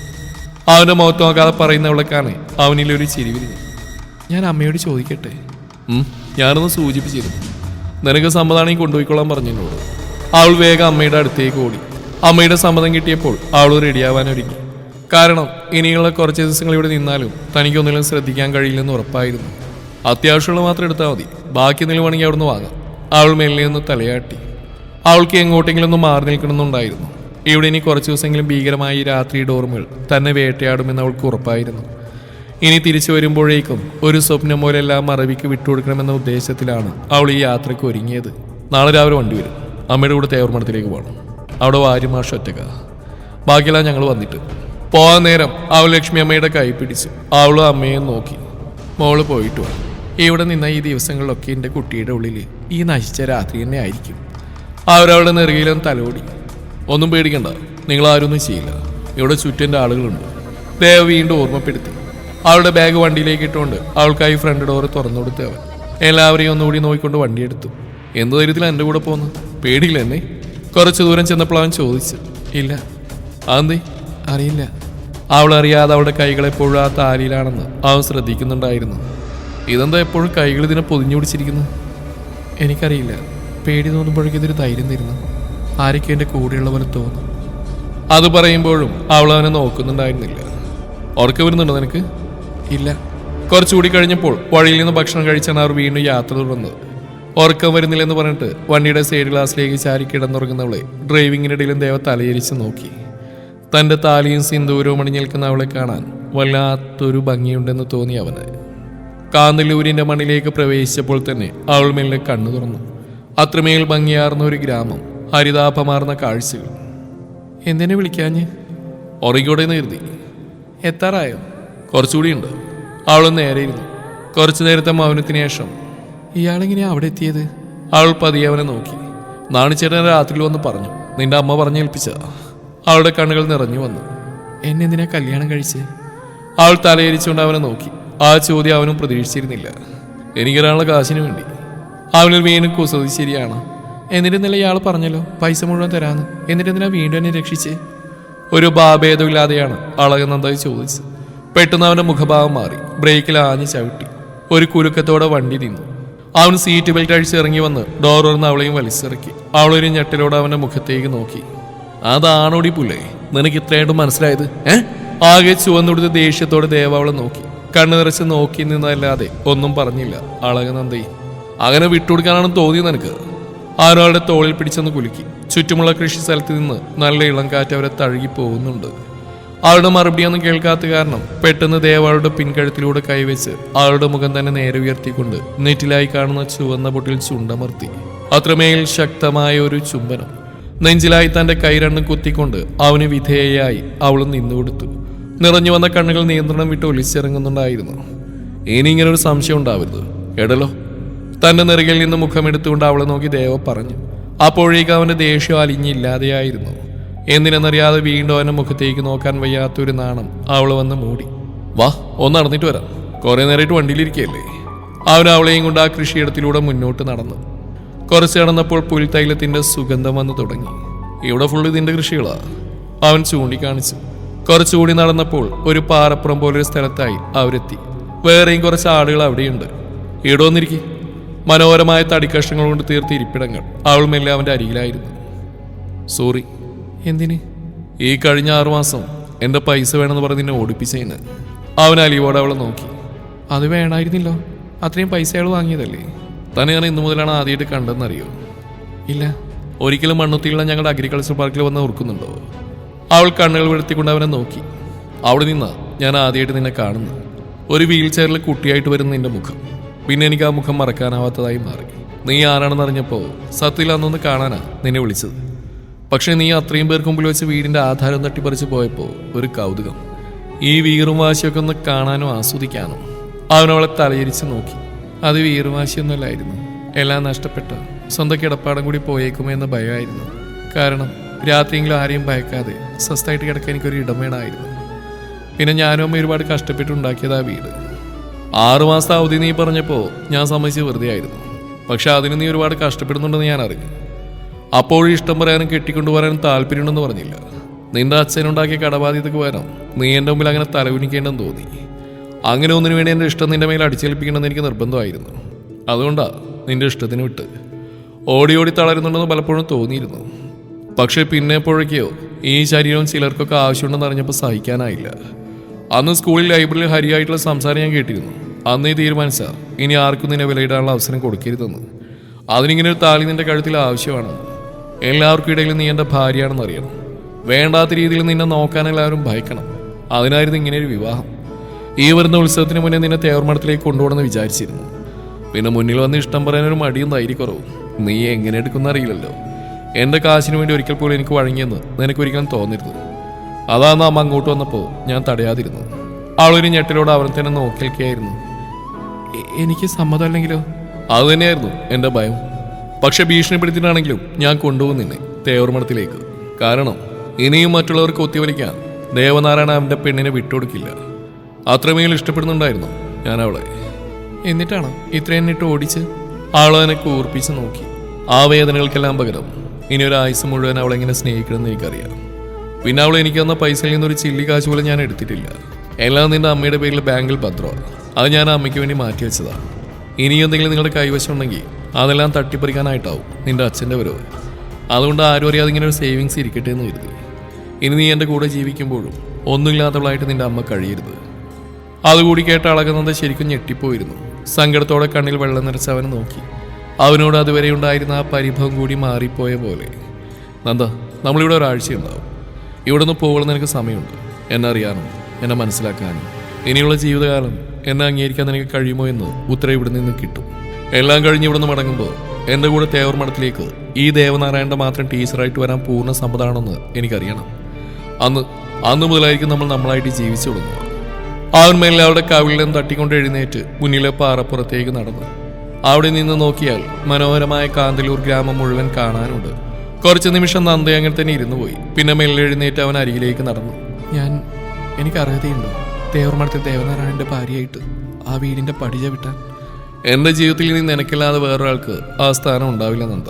അവന്റെ മുഖത്ത് നോക്കാതെ പറയുന്നവളെക്കാണ് അവനിലൊരു ചിരി വിരിഞ്ഞു. ഞാൻ അമ്മയോട് ചോദിക്കട്ടെ? ഞാനൊന്ന് സൂചിപ്പിച്ചിരുന്നു. നിനക്ക് സമ്മതമാണെങ്കിൽ കൊണ്ടുപോയിക്കോളാൻ പറഞ്ഞു എന്നോട്. അവൾ വേഗം അമ്മയുടെ അടുത്തേക്ക് ഓടി. അമ്മയുടെ സമ്മതം കിട്ടിയപ്പോൾ അവൾ റെഡിയാവാൻ ഒരുങ്ങി. കാരണം ഇനിയുള്ള കുറച്ച് ദിവസങ്ങൾ ഇവിടെ നിന്നാലും തനിക്കൊന്നിലും ശ്രദ്ധിക്കാൻ കഴിയില്ലെന്ന് ഉറപ്പായിരുന്നു. അത്യാവശ്യമുള്ള മാത്രം എടുത്താൽ മതി. ബാക്കി എന്തെങ്കിലും വേണമെങ്കിൽ അവിടുന്ന് വാങ്ങാം. അവൾ മെല്ലെ ഒന്ന് തലയാട്ടി. അവൾക്ക് എങ്ങോട്ടെങ്കിലും ഒന്ന് മാറി നിൽക്കണമെന്നുണ്ടായിരുന്നു. ഇവിടെ ഇനി കുറച്ച് ദിവസമെങ്കിലും ഭീകരമായ ഈ രാത്രി ഓർമ്മകൾ തന്നെ വേട്ടയാടുമെന്ന് അവൾക്ക് ഉറപ്പായിരുന്നു. ഇനി തിരിച്ചു വരുമ്പോഴേക്കും ഒരു സ്വപ്നം പോലെല്ലാം മറവിക്ക് വിട്ടുകൊടുക്കണമെന്ന ഉദ്ദേശത്തിലാണ് അവൾ ഈ യാത്രയ്ക്ക് ഒരുങ്ങിയത്. നാളെ രാവിലെ വണ്ടി വരും. അമ്മയുടെ കൂടെ തേവർമഠത്തിലേക്ക് പോകണം അവിടെ വാര്യമാഷ ഒറ്റക്ക. ബാക്കിയെല്ലാം ഞങ്ങൾ വന്നിട്ട്. പോകാൻ നേരം അവൾ ലക്ഷ്മി അമ്മയുടെ കൈ പിടിച്ചു. അവളും അമ്മയെ നോക്കി. മോൾ പോയിട്ട് വാ ഇവിടെ നിന്ന ഈ ദിവസങ്ങളിലൊക്കെ എന്റെ കുട്ടിയുടെ ഉള്ളിൽ ഈ നശിച്ച രാത്രി തന്നെ ആയിരിക്കും. അവരവളുടെ നെറുകയിലും തലോടി. ഒന്നും പേടിക്കണ്ട. നിങ്ങൾ ആരൊന്നും ചെയ്യില്ല. ഇവിടെ ചുറ്റന്റെ ആളുകളുണ്ട്. ദേവ വീണ്ടും ഓർമ്മപ്പെടുത്തി. അവളുടെ ബാഗ് വണ്ടിയിലേക്ക് ഇട്ടുകൊണ്ട് അവൾക്കായി ഫ്രണ്ട് ഡോർ തുറന്നു കൊടുത്ത് അവൻ. എല്ലാവരെയും ഒന്നുകൂടി നോക്കിക്കൊണ്ട് വണ്ടിയെടുത്തു എന്ത് ധൈര്യത്തിൽ എന്റെ കൂടെ പോന്നു പേടിയില്ല എന്നെ? കുറച്ച് ദൂരം ചെന്നപ്പോൾ അവൻ ചോദിച്ചു. ഇല്ല. അതെന്തേ? അറിയില്ല. അവൾ അറിയാതെ അവളുടെ കൈകൾ എപ്പോഴും ആ താലിയിലാണെന്ന് അവൻ ശ്രദ്ധിക്കുന്നുണ്ടായിരുന്നു. ഇതെന്താ എപ്പോഴും കൈകൾ ഇതിനെ പൊതിഞ്ഞു പിടിച്ചിരിക്കുന്നു? എനിക്കറിയില്ല. പേടി തോന്നുമ്പോഴേക്കും ഇതൊരു ധൈര്യം തരുന്നു. ആരൊക്കെ എന്റെ കൂടെയുള്ള പോലെ തോന്നും. അത് പറയുമ്പോഴും അവൾ അവനെ നോക്കുന്നുണ്ടായിരുന്നില്ല. ഉറക്കം വരുന്നുണ്ടോ നിനക്ക്? ഇല്ല. കുറച്ചുകൂടി കഴിഞ്ഞപ്പോൾ വഴിയിൽ നിന്ന് ഭക്ഷണം കഴിച്ചാണ് അവർ വീണ്ടും യാത്ര തുടർന്നത്. ഉറക്കം വരുന്നില്ലെന്ന് പറഞ്ഞിട്ട് വണ്ടിയുടെ സൈഡ് ഗ്ലാസ്സിലേക്ക് ചാരി കിടന്നുറങ്ങുന്നവളെ ഡ്രൈവിങ്ങിനിടയിലും ദേവ തലയിരിച്ച് നോക്കി. തന്റെ താലിയും സിന്ദൂരവും അണിഞ്ഞ് നിൽക്കുന്ന അവളെ കാണാൻ വല്ലാത്തൊരു ഭംഗിയുണ്ടെന്ന് തോന്നി അവന്. കാന്തല്ലൂരിന്റെ മണ്ണിലേക്ക് പ്രവേശിച്ചപ്പോൾ തന്നെ അവൾ മെല്ലെ കണ്ണു തുറന്നു. അത്രമേൽ ഭംഗിയാർന്ന ഒരു ഗ്രാമം ഹരിതാപമാർന്ന കാഴ്ചകൾ. എന്തിനെ വിളിക്കാഞ്ഞ്? ഉറങ്ങിക്കൂടെ നിർത്തി എത്താറായോ? കുറച്ചുകൂടി ഉണ്ട്. അവൾ നേരെ ഇരുന്നു. കുറച്ചു നേരത്തെ മൗനത്തിന് ശേഷം ഇയാളെങ്ങനെയാ അവിടെ എത്തിയത്? അവൾ പതിയെ അവനെ നോക്കി. നാണിച്ചേട്ടൻ രാത്രിയിൽ വന്ന് പറഞ്ഞു നിന്റെ അമ്മ പറഞ്ഞേൽപ്പിച്ചതാ. അവളുടെ കണ്ണുകൾ നിറഞ്ഞു വന്നു. എന്നെന്തിനാ കല്യാണം കഴിച്ചേ? അവൾ തലയിരിച്ചുകൊണ്ട് അവനെ നോക്കി. ആ ചോദ്യം അവനും പ്രതീക്ഷിച്ചിരുന്നില്ല. എനിക്കൊരാളുടെ കാശിന് വേണ്ടി. അവനിൽ വീണ്ടും കുസൃതി ശരിയാണ്. എന്നിട്ട് ഇന്നലെ ഇയാൾ പറഞ്ഞല്ലോ? പൈസ മുഴുവൻ തരാന്ന്. എന്നിട്ട് എന്തിനാ വീണ്ടും എന്നെ രക്ഷിച്ചേ? ഒരു ഭാഭേദമില്ലാതെയാണ് അളകനന്ദായി ചോദിച്ചത്. പെട്ടെന്ന് അവന്റെ മുഖഭാവം മാറി. ബ്രേക്കിൽ ആഞ്ഞു ചവിട്ടി. ഒരു കുലുക്കത്തോടെ വണ്ടി നിന്നു. അവൻ സീറ്റ് ബെൽറ്റ് അഴിച്ചിറങ്ങി വന്ന് ഡോർ തുറന്ന് അവളെയും വലിച്ചിറക്കി. അവളൊരു ഞെട്ടലോടെ അവന്റെ മുഖത്തേക്ക് നോക്കി. അതാണോടി പുല്ലേ നിനക്ക് ഇത്രയായിട്ടും മനസ്സിലായത്? ഏ? ആകെ ചുവന്നുടുത്ത് ദേഷ്യത്തോടെ ദേവാവളെ നോക്കി. കണ്ണു നിറച്ച് നോക്കി നിന്നല്ലാതെ ഒന്നും പറഞ്ഞില്ല. അളകനന്ദി അങ്ങനെ വിട്ടുകൊടുക്കാനാണെന്ന് തോന്നിയത് നിനക്ക്? ആരോടെ തോളിൽ പിടിച്ചെന്ന് കുലുക്കി. ചുറ്റുമുള്ള കൃഷി സ്ഥലത്ത് നിന്ന് നല്ല ഇളം കാറ്റ് അവരെ തഴുകി പോകുന്നുണ്ട്. മറുപടി മറുപടിയൊന്നും കേൾക്കാത്ത കാരണം പെട്ടെന്ന് ദേവാളുടെ പിൻകഴുത്തിലൂടെ കൈവച്ച് ആളുടെ മുഖം തന്നെ നേരെ ഉയർത്തിക്കൊണ്ട് നെറ്റിലായി കാണുന്ന ചുവന്ന പൊട്ടിൽ ചുണ്ടമർത്തി. അത്രമേൽ ശക്തമായ ഒരു ചുംബനം. നെഞ്ചിലായി തന്റെ കൈ രണ്ടും കുത്തിക്കൊണ്ട് അവന് വിധേയയായി അവൾ നിന്നുകൊടുത്തു. നിറഞ്ഞു വന്ന കണ്ണുകൾ നിയന്ത്രണം വിട്ട് ഒലിച്ചിറങ്ങുന്നുണ്ടായിരുന്നു. ഇനി ഇങ്ങനെ ഒരു സംശയം ഉണ്ടാവരുത്. എടലോ തന്റെ നെറുകിൽ നിന്ന് മുഖമെടുത്തുകൊണ്ട് അവളെ നോക്കി ദേവ പറഞ്ഞു. അപ്പോഴേക്ക് അവന്റെ ദേഷ്യം അലിഞ്ഞില്ലാതെയായിരുന്നു. എന്തിനെന്നറിയാതെ വീണ്ടും അവന്റെ മുഖത്തേക്ക് നോക്കാൻ വയ്യാത്തൊരു നാണം അവൾ വന്ന് മൂടി. വാ ഒന്ന് നടന്നിട്ട് വരാം. കുറേ നേരമായിട്ട് വണ്ടിയിലിരിക്കുകയല്ലേ അവൻ അവളെയും കൊണ്ട് ആ കൃഷിയിടത്തിലൂടെ മുന്നോട്ട് നടന്നു. കുറച്ച് നടന്നപ്പോൾ പുൽത്തൈലത്തിന്റെ സുഗന്ധം വന്നു തുടങ്ങി. ഇവിടെ ഫുൾ ഇതിന്റെ കൃഷികളാ. അവൻ ചൂണ്ടിക്കാണിച്ചു. കുറച്ചുകൂടി നടന്നപ്പോൾ ഒരു പാറപ്പുറം പോലൊരു സ്ഥലത്തായി അവരെത്തി. വേറെയും കുറച്ച് ആടുകൾ അവിടെയുണ്ട്. ഇവിടെ വന്നിരിക്കെ മനോഹരമായ തടിക്കഷ്ണങ്ങൾ കൊണ്ട് തീർത്ത ഇരിപ്പിടങ്ങൾ. അവൾ മെല്ലെ അവന്റെ അരികിലായിരുന്നു. സോറി എന്തിന്? ഈ കഴിഞ്ഞ ആറുമാസം എന്റെ പൈസ വേണമെന്ന് പറഞ്ഞ് നിന്നെ ഓടിപ്പിച്ചതിന് അവൻ അലിയോടെ അവളെ നോക്കി. അത് വേണമായിരുന്നില്ലോ അത്രയും പൈസ അയാൾ വാങ്ങിയതല്ലേ? തന്നെ ഞാൻ ഇന്നു മുതലാണ് ആദ്യമായിട്ട് കണ്ടെന്നറിയോ ഇല്ല. ഒരിക്കലും മണ്ണുത്തിയുള്ള ഞങ്ങളുടെ അഗ്രികൾച്ചർ പാർക്കിൽ വന്ന് ഓർക്കുന്നുണ്ടോ? അവൾ കണ്ണുകൾ വീഴ്ത്തിക്കൊണ്ട് അവനെ നോക്കി. അവിടെ നിന്നാ ഞാൻ ആദ്യമായിട്ട് നിന്നെ കാണുന്നു ഒരു വീൽ ചെയറിൽ കുട്ടിയായിട്ട് വരുന്ന നിന്റെ മുഖം. പിന്നെ എനിക്ക് ആ മുഖം മറക്കാനാവാത്തതായി മാറി. നീ ആരാണെന്ന് അറിഞ്ഞപ്പോൾ സത്യത്തിൽ അന്നൊന്ന് കാണാനാ നിന്നെ വിളിച്ചത്. പക്ഷേ നീ അത്രയും പേർക്ക് മുമ്പിൽ വെച്ച് വീടിന്റെ ആധാരം തട്ടിപ്പറിച്ച് പോയപ്പോൾ ഒരു കൗതുകം. ഈ വീറും വാശിയൊക്കെ ഒന്ന് കാണാനോ ആസ്വദിക്കാനോ അവനവളെ തലയിരിച്ച് നോക്കി. അത് വീർവാശിയൊന്നുമല്ലായിരുന്നു. എല്ലാം നഷ്ടപ്പെട്ട. സ്വന്തം കിടപ്പാടം കൂടി പോയേക്കുമോ എന്ന ഭയമായിരുന്നു. കാരണം രാത്രിയെങ്കിലും ആരെയും ഭയക്കാതെ സ്വസ്ഥമായിട്ട് കിടക്കാൻ എനിക്കൊരു ഇടം വേണമായിരുന്നു. പിന്നെ ഞാനും അമ്മ ഒരുപാട് കഷ്ടപ്പെട്ടുണ്ടാക്കിയത് ആ വീട് ആറുമാസത്തെ അവധി നീ പറഞ്ഞപ്പോൾ ഞാൻ സമ്മതിച്ച് വെറുതെ ആയിരുന്നു. പക്ഷെ അതിന് നീ ഒരുപാട് കഷ്ടപ്പെടുന്നുണ്ടെന്ന് ഞാൻ അറിഞ്ഞു. അപ്പോഴും ഇഷ്ടം പറയാനും കെട്ടിക്കൊണ്ടുപോകാനും താല്പര്യമുണ്ടെന്ന് പറഞ്ഞില്ല. നിന്റെ അച്ഛനുണ്ടാക്കിയ കടബാധ്യതക്ക് പകരം നീ എന്റെ മുമ്പിൽ അങ്ങനെ തലകുനിക്കേണ്ടെന്ന് തോന്നി. അങ്ങനെ ഒന്നിനു വേണ്ടി എന്റെ ഇഷ്ടം നിന്റെ മേൽ അടിച്ചേൽപ്പിക്കണമെന്ന് എനിക്ക് നിർബന്ധമായിരുന്നു. അതുകൊണ്ടാ നിന്റെ ഇഷ്ടത്തിന് വിട്ട്. ഓടി ഓടി തളരുന്നുണ്ടെന്ന് പലപ്പോഴും തോന്നിയിരുന്നു. പക്ഷേ പിന്നെ എപ്പോഴൊക്കെയോ ഈ ശരീരം ചിലർക്കൊക്കെ ആവശ്യമുണ്ടെന്ന് അറിഞ്ഞപ്പോൾ സഹിക്കാനായില്ല. അന്ന് സ്കൂളിൽ ലൈബ്രറിയിൽ ഹരിയായിട്ടുള്ള സംസാരം ഞാൻ കേട്ടിരുന്നു. അന്ന് ഈ തീരുമാനിച്ച ഇനി ആർക്കും നിന്നെ വിലയിടാനുള്ള അവസരം കൊടുക്കരുതെന്ന്. അതിനിങ്ങനെ ഒരു താലി നിന്റെ കഴുത്തിൽ ആവശ്യമാണ്. എല്ലാവർക്കും ഇടയിൽ നീ എന്റെ ഭാര്യയാണെന്ന് അറിയണം. വേണ്ടാത്ത രീതിയിൽ നിന്നെ നോക്കാൻ എല്ലാവരും ഭയക്കണം. അതിനായിരുന്നു ഇങ്ങനെ ഒരു വിവാഹം. ഈ വരുന്ന ഉത്സവത്തിന് മുന്നേ നിന്നെ തേവർമഠത്തിലേക്ക് കൊണ്ടുപോകണമെന്ന് വിചാരിച്ചിരുന്നു. പിന്നെ മുന്നിൽ വന്ന് ഇഷ്ടം പറയാനൊരു മടിയും ധൈര്യക്കുറവും നീ എങ്ങനെ എടുക്കുന്ന അറിയില്ലല്ലോ. എന്റെ കാശിന് വേണ്ടി ഒരിക്കൽ പോലും എനിക്ക് വഴങ്ങിയെന്ന് നിനക്കൊരിക്കലും തോന്നിരുന്നു അതാണ് അമ്മ അങ്ങോട്ട് വന്നപ്പോൾ ഞാൻ തടയാതിരുന്നു. അവളൊരു ഞെട്ടിലൂടെ അവൻ തന്നെ നോക്കിയിരിക്കുകയായിരുന്നു. എനിക്ക് സമ്മതമല്ലെങ്കിലോ? അത് തന്നെയായിരുന്നു എന്റെ ഭയം. പക്ഷെ ഭീഷണിപ്പെടുത്തിയിട്ടാണെങ്കിലും ഞാൻ കൊണ്ടുപോകും നിന്നെ തേവർമഠത്തിലേക്ക് കാരണം ഇനിയും മറ്റുള്ളവർക്ക് ഒത്തിവലിക്കാൻ ദേവനാരായണ അവന്റെ പെണ്ണിനെ വിട്ടുകൊടുക്കില്ല. അത്രമേൽ ഇഷ്ടപ്പെടുന്നുണ്ടായിരുന്നു ഞാൻ അവളെ. എന്നിട്ടാണ് ഇത്രയും എന്നിട്ട് ഓടിച്ച്? ആളതിനെ കൂർപ്പിച്ച് നോക്കി. ആ വേദനകൾക്കെല്ലാം പകരം ഇനി ഒരു ആയുസ് മുഴുവൻ അവളെങ്ങനെ സ്നേഹിക്കണമെന്ന് എനിക്കറിയാം. പിന്നെ അവൾ എനിക്ക് തന്ന പൈസയിൽ നിന്നൊരു ചില്ലി കാശ് പോലും ഞാൻ എടുത്തിട്ടില്ല. എല്ലാം നിന്റെ അമ്മയുടെ പേരിൽ ബാങ്കിൽ പത്രമാണ് അത് ഞാൻ അമ്മയ്ക്ക് വേണ്ടി മാറ്റി വെച്ചതാണ് ഇനി എന്തെങ്കിലും നിങ്ങളുടെ കൈവശം ഉണ്ടെങ്കിൽ അതെല്ലാം തട്ടിപ്പറിക്കാനായിട്ടാവും നിന്റെ അച്ഛന്റെ വരവ്. അതുകൊണ്ട് ആരും അറിയാതെ ഇങ്ങനെ ഒരു സേവിങ്സ് ഇരിക്കട്ടെ എന്ന് കരുതി. ഇനി നീ എന്റെ കൂടെ ജീവിക്കുമ്പോഴും ഒന്നുമില്ലാത്തവളായിട്ട് നിന്റെ അമ്മ കഴിയരുത്. അതുകൂടി കേട്ട് അളകുന്നത് ശരിക്കും ഞെട്ടിപ്പോയിരുന്നു. സങ്കടത്തോടെ കണ്ണിൽ വെള്ളം നിറച്ച് അവൻ നോക്കി. അവനോട് അതുവരെ ഉണ്ടായിരുന്ന ആ പരിഭവം കൂടി മാറിപ്പോയ പോലെ. നന്ദ നമ്മളിവിടെ ഒരാഴ്ചയുണ്ടാവും ഇവിടെ നിന്ന് പോകണം നിനക്ക് സമയമുണ്ട്. എന്നെ അറിയാനും എന്നെ മനസ്സിലാക്കാനും. ഇനിയുള്ള ജീവിതകാലം എന്നെ അംഗീകരിക്കാൻ നിനക്ക് കഴിയുമോ എന്ന് ഉത്തരം ഇവിടെ നിന്ന് കിട്ടും. എല്ലാം കഴിഞ്ഞ് ഇവിടെ നിന്ന് മടങ്ങുമ്പോൾ എന്റെ കൂടെ തേവർ മഠത്തിലേക്ക് ഈ ദേവനാരായണന്റെ മാത്രം ടീച്ചറായിട്ട് വരാൻ പൂർണ സമ്മതമാണെന്ന് എനിക്കറിയണം. അന്ന് അന്ന് മുതലായിരിക്കും നമ്മൾ നമ്മളായിട്ട് ജീവിച്ചു തുടങ്ങുക മേലെ അവിടെ കവിളിലും തട്ടിക്കൊണ്ട് എഴുന്നേറ്റ് മുന്നിലെ പാറപ്പുറത്തേക്ക് നടന്നു. അവിടെ നിന്ന് നോക്കിയാൽ മനോഹരമായ കാന്തലൂർ ഗ്രാമം മുഴുവൻ കാണാനുണ്ട്. കുറച്ച് നിമിഷം നന്ദ അങ്ങനെ തന്നെ ഇരുന്നു പോയി. പിന്നെ മെല്ലെ എഴുന്നേറ്റ് അവൻ അരികിലേക്ക് നടന്നു. ഞാൻ എനിക്ക് അർഹതയുണ്ടോ. ദേവർമഠത്തിൽ ദേവനാരായണന്റെ ഭാര്യയായിട്ട് ആ വീടിന്റെ പടിജ വിട്ടാൻ. എന്റെ ജീവിതത്തിൽ നീ നിനക്കില്ലാതെ വേറൊരാൾക്ക് ആ സ്ഥാനം ഉണ്ടാവില്ല നന്ദ.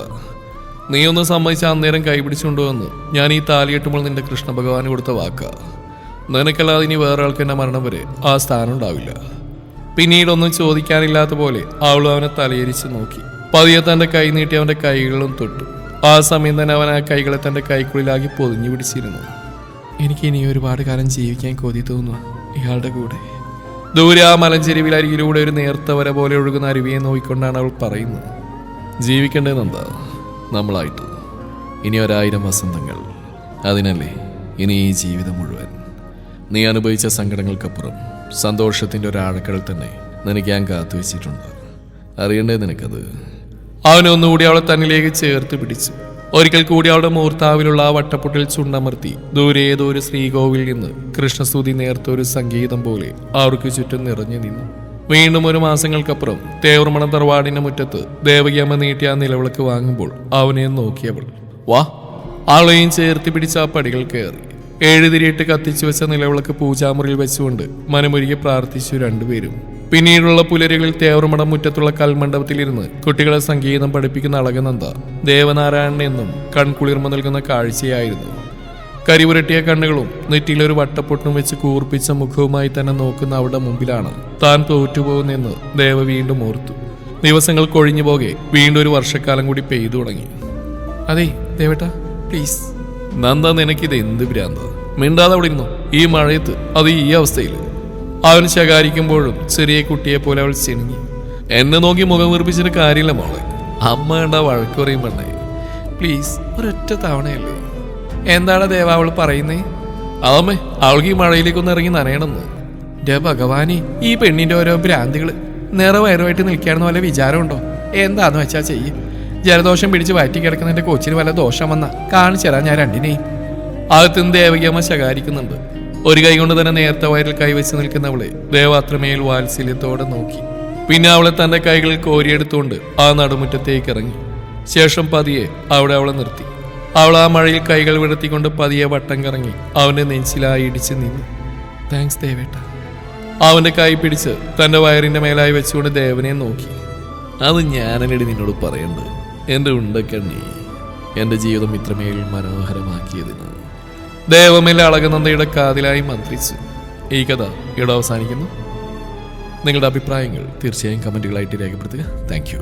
നീ ഒന്ന് സമ്മതിച്ച അന്നേരം കൈപിടിച്ചുകൊണ്ടുവന്ന് ഞാൻ ഈ താലിയെട്ടുമ്പോൾ നിന്റെ കൃഷ്ണ ഭഗവാന് കൊടുത്ത വാക്കാ. നിനക്കല്ലാതെ ഇനി വേറെ ആൾക്ക് എന്നെ മരണം വരെ ആ സ്ഥാനം ഉണ്ടാവില്ല. പിന്നീടൊന്നും ചോദിക്കാനില്ലാത്ത പോലെ അവൾ അവനെ തലയിരിച്ച് നോക്കി. പതിയെ തന്റെ കൈ നീട്ടി അവന്റെ കൈകളും തൊട്ടു. ആ സമയം തന്നെ അവൻ ആ കൈകളെ തന്റെ കൈക്കുള്ളിലാക്കി പൊതിഞ്ഞു പിടിച്ചിരുന്നു. എനിക്ക് ഇനി ഒരുപാട് കാലം ജീവിക്കാൻ കൊതി തോന്നുക ഇയാളുടെ കൂടെ. ദൂരെ ആ മലഞ്ചെരിവിൽ അരികിലൂടെ ഒരു നേർത്ത വര പോലെ ഒഴുകുന്ന അരുവിയെ നോക്കിക്കൊണ്ടാണ് അവൾ പറയുന്നത്. ജീവിക്കേണ്ടതെന്താ നമ്മളായിട്ട്. ഇനി ഒരായിരം വസന്തങ്ങൾ. അതിനല്ലേ ഇനി ഈ ജീവിതം മുഴുവൻ? നീ അനുഭവിച്ച സങ്കടങ്ങൾക്കപ്പുറം സന്തോഷത്തിന്റെ ഒരാഴക്കടൽ തന്നെ നിനക്ക് ഞാൻ കാത്തുവെച്ചിട്ടുണ്ട് അറിയണ്ടേ നിനക്കത്? അവനൊന്നുകൂടി അവളെ തന്നിലേക്ക് ചേർത്ത് പിടിച്ചു. ഒരിക്കൽ കൂടി അവളുടെ മൂർത്താവിലുള്ള ആ വട്ടപ്പൊട്ടിൽ ചുണ്ടമർത്തി ദൂരെ ഏതോ ഒരു ശ്രീകോവിൽ നിന്ന് കൃഷ്ണസ്തുതി നേർത്ത ഒരു സംഗീതം പോലെ അവർക്ക് ചുറ്റും നിറഞ്ഞു നിന്നു. വീണ്ടും ഒരു മാസങ്ങൾക്കപ്പുറം തേവർമണ തറവാടിന്റെ മുറ്റത്ത് ദേവകിയമ്മ നീട്ടിയ ആ നിലവിളക്ക് വാങ്ങുമ്പോൾ അവനെ നോക്കിയവൾ വാ. ആളെയും ചേർത്തി പിടിച്ച ആ പടികൾ കയറി. ഏഴുതിരിയിട്ട് കത്തിച്ചു വെച്ച നിലവിളക്ക് പൂജാമുറിയിൽ വെച്ചുകൊണ്ട് മനമൊരുകി പ്രാർത്ഥിച്ചു രണ്ടുപേരും. പിന്നീടുള്ള പുലരുകളിൽ തേവർമടം മുറ്റത്തുള്ള കൽമണ്ഡപത്തിലിരുന്ന് കുട്ടികളെ സംഗീതം പഠിപ്പിക്കുന്ന അളകനന്ദ ദേവനാരായണൻ എന്നും കൺകുളിർമ നൽകുന്ന കാഴ്ചയായിരുന്നു. കരിപുരട്ടിയ കണ്ണുകളും നെറ്റിയിലൊരു വട്ടപ്പൊട്ടും വെച്ച് കൂർപ്പിച്ച മുഖവുമായി തന്നെ നോക്കുന്ന അവിടെ മുമ്പിലാണ് താൻ തോറ്റുപോകുന്നെന്ന് ദേവ വീണ്ടും ഓർത്തു. ദിവസങ്ങൾ കൊഴിഞ്ഞു പോകെ വീണ്ടും ഒരു വർഷക്കാലം കൂടി പെയ്തു തുടങ്ങി. അതെ ദേവട്ട പ്ലീസ് നന്ദ നിനക്കിത് എന്ത് ഭ്രാന്ത്? മിണ്ടാതെ അവിടെ ഇരുന്നു? ഈ മഴയത്ത് അത് ഈ അവസ്ഥയിൽ അവൻ ശകാരിക്കുമ്പോഴും ചെറിയ കുട്ടിയെ പോലെ അവൾ ചെണുങ്ങി എന്നെ നോക്കി മുഖം വീർപ്പിച്ചിട്ട് കാര്യമില്ല മോളെ. അമ്മ കണ്ട വഴക്ക് പറയും പെണ്ണേ. പ്ലീസ് ഒരൊറ്റ തവണയല്ലേ. എന്താണ് ദേവ അവൾ പറയുന്നേ? അതമ്മേ അവൾക്ക് ഈ മഴയിലേക്കൊന്ന് ഇറങ്ങി നനയണമെന്ന്. ഡേ ഭഗവാനെ ഈ പെണ്ണിന്റെ ഓരോ ഭ്രാന്തികൾ നിറവയറുമായിട്ട് നിൽക്കുകയാണെന്ന് വല്ല വിചാരമുണ്ടോ? എന്താന്ന് വെച്ചാ ചെയ്യ്. ജലദോഷം പിടിച്ച് വയറ്റി കിടക്കുന്നതിന്റെ കൊച്ചിന് വല്ല ദോഷം വന്ന കാണിച്ചു തരാം ഞാൻ രണ്ടിനെയും. അകത്തുനിന്ന് ദേവകിയമ്മ ശകാരിക്കുന്നുണ്ട്. ഒരു കൈ കൊണ്ട് തന്നെ നേരത്തെ വയറിൽ കൈവച്ച് നിൽക്കുന്നവളെ ദേവാത്രമേൽ വാത്സല്യത്തോടെ നോക്കി. പിന്നെ അവളെ തന്റെ കൈകളിൽ കോരിയെടുത്തുകൊണ്ട് ആ നടുമുറ്റത്തേക്ക് ഇറങ്ങി. ശേഷം പതിയെ അവിടെ അവളെ നിർത്തി. അവൾ ആ മഴയിൽ കൈകൾ വിടർത്തിക്കൊണ്ട് പതിയെ വട്ടം കറങ്ങി അവന്റെ നെഞ്ചിലായി ഇടിച്ച് നിന്നു. താങ്ക്സ് ദേവേട്ട. അവന്റെ കൈ പിടിച്ച് തന്റെ വയറിന്റെ മേലായി വെച്ചുകൊണ്ട് ദേവനെ നോക്കി. അത് ഞാനെന്നടി നിന്നോട് പറയണ്ട് എന്റെ ഉണ്ടക്കണ്ണി എന്റെ ജീവിതം ഇത്രമേൽ മനോഹരമാക്കിയതിന്. ദേവമേലെ അളകനന്ദയുടെ കാതിലായി മന്ത്രിച്ചു ഈ കഥ ഇവിടെ അവസാനിക്കുന്നു. നിങ്ങളുടെ അഭിപ്രായങ്ങൾ തീർച്ചയായും കമന്റുകളായിട്ട് രേഖപ്പെടുത്തുക. താങ്ക്